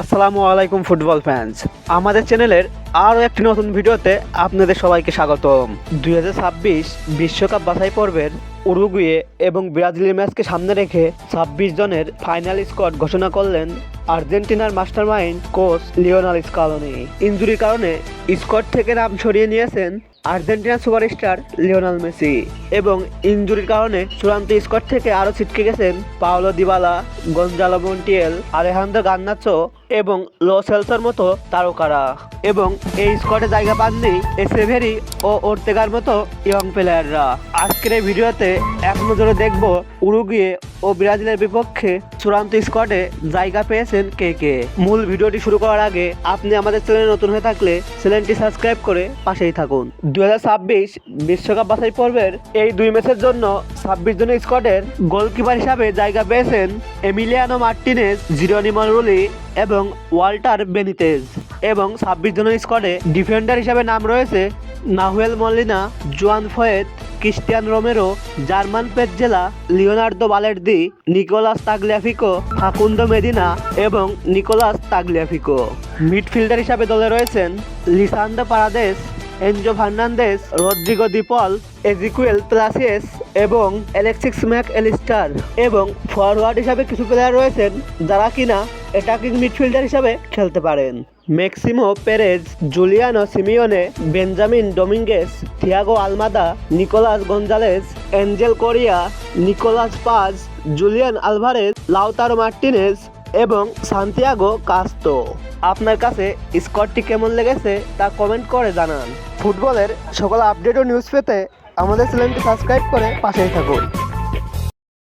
আসসালামু আলাইকুম football fans. আমাদের চ্যানেলের আরও একটি নতুন ভিডিওতে আপনাদের সবাইকে স্বাগতম। দুই বিশ্বকাপ বাছাই পর্বের উরুগুয়ে এবং ব্রাজিলের ম্যাচকে সামনে রেখে ছাব্বিশ জনের ফাইনাল স্কোয়াড ঘোষণা করলেন আর্জেন্টিনার মাস্টারমাইন্ড কোচ লিওনাল স্কালোনি। ইঞ্জুরির কারণে স্কোয়াড থেকে নাম সরিয়ে নিয়েছেন আর্জেন্টিনা সুপারস্টার লিওনাল মেসি এবং ইনজুরির কারণে চূড়ান্ত স্কোয়াড থেকে আরও ছিটকে গেছেন Paulo Dybala, Gonzalo Montiel, Alejandro Garnacho এবং লো সেলসর মতো তারকারা। এবং এই স্কোয়াডে জায়গা পাননি এসেভেরি ও ওর্তেগার মতো ইয়ং প্লেয়াররা আজকের এই ভিডিওতে এক নজরে দেখব উরুগুয়ে ও ব্রাজিলের বিপক্ষে চূড়ান্ত স্কোয়াডে জায়গা পেয়েছেন কে কে। মূল ভিডিওটি শুরু করার আগে আপনি আমাদের চ্যানেলে নতুন হয়ে থাকলে চ্যানেলটি সাবস্ক্রাইব করে পাশেই থাকুন। দু বিশ্বকাপ বাছাই পর্বের এই দুই ম্যাচের জন্য ছাব্বিশ জনের স্কোয়াডের গোলকিপার হিসাবে জায়গা পেয়েছেন এমিলিয়ানো মার্টিনেজ জিরোনিমন রুলি এবং ওয়াল্টার বেনিতেজ এবং ছাব্বিশ জনের স্কোয়াডে ডিফেন্ডার হিসাবে নাম রয়েছে Nahuel Molina Juan Foyth, Cristian Romero, German Pezzella Leonardo Balerdi, Nicolas Tagliafico Facundo Medina এবং নিকোলাস তাগলিয়াফিকো। মিডফিল্ডার হিসাবে দলে রয়েছেন Lisandro Paredes, Enzo Fernandez, Rodrigo De Paul Exequiel Palacios এবং অ্যালেক্সিক্স ম্যাক এলিস্টার এবং ফরওয়ার্ড হিসাবে কিছু প্লেয়ার রয়েছেন যারা কিনা অ্যাটাকিং মিডফিল্ডার হিসাবে খেলতে পারেন। Maximo Perez, Giuliano Simeone, Benjamin Dominguez, Thiago Almada, Nicolas Gonzalez, Angel Correa, Nicolas Paz, Julian Alvarez, Lautaro Martinez এবং সান্তিয়াগো কাস্তো। আপনার কাছে স্কোয়াডটি কেমন লেগেছে তা কমেন্ট করে জানান। ফুটবলের সকল আপডেট ও নিউজ পেতে আমাদের চ্যানেলটি সাবস্ক্রাইব করে পাশেই থাকুন।